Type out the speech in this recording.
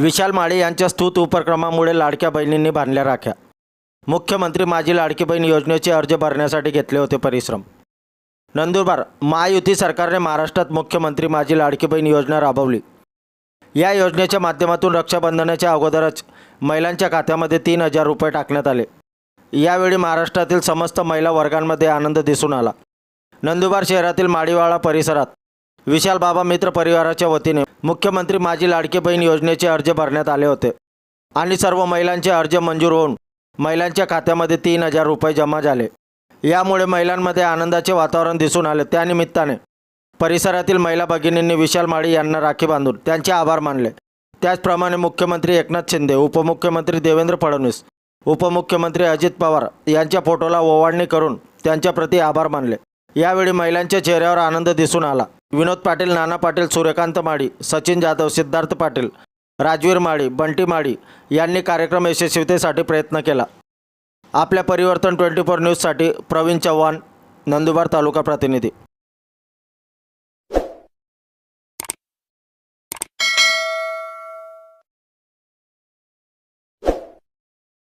विशाल माळे यांच्या स्तुत उपक्रमामुळे लाडक्या बहिणींनी बांधल्या राख्या. मुख्यमंत्री माझी लाडकी बहीण योजनेचे अर्ज भरण्यासाठी घेतले होते परिश्रम. नंदुरबार महायुती सरकारने महाराष्ट्रात मुख्यमंत्री माझी लाडकी बहीण योजना राबवली. या योजनेच्या माध्यमातून रक्षाबंधनाच्या अगोदरच महिलांच्या खात्यामध्ये तीन हजार रुपये टाकण्यात आले. यावेळी महाराष्ट्रातील समस्त महिला वर्गांमध्ये आनंद दिसून आला. नंदुरबार शहरातील माडीवाळा परिसरात विशाल बाबा मित्र परिवाराच्या वतीने मुख्यमंत्री माझी लाडकी बहीण योजनेचे अर्ज भरण्यात आले होते. आणि सर्व महिलांचे अर्ज मंजूर होऊन महिलांच्या खात्यामध्ये तीन हजार रुपये जमा झाले. यामुळे महिलांमध्ये आनंदाचे वातावरण दिसून आले. त्यानिमित्ताने परिसरातील महिला भगिनींनी विशाल माळी यांना राखी बांधून त्यांचे आभार मानले. त्याचप्रमाणे मुख्यमंत्री एकनाथ शिंदे उपमुख्यमंत्री देवेंद्र फडणवीस उपमुख्यमंत्री अजित पवार यांच्या फोटोला ओवाळणी करून त्यांच्याप्रती आभार मानले. यावेळी महिलांच्या चेहऱ्यावर आनंद दिसून आला. विनोद पाटील नाना पाटील सूर्यकांत माळी सचिन जाधव सिद्धार्थ पाटील राजवीर माळी बंटी माळी यांनी कार्यक्रम यशस्वीतेसाठी प्रयत्न केला. आपल्या परिवर्तन ट्वेंटी फोर न्यूजसाठी प्रवीण चव्हाण नंदुरबार तालुका प्रतिनिधी.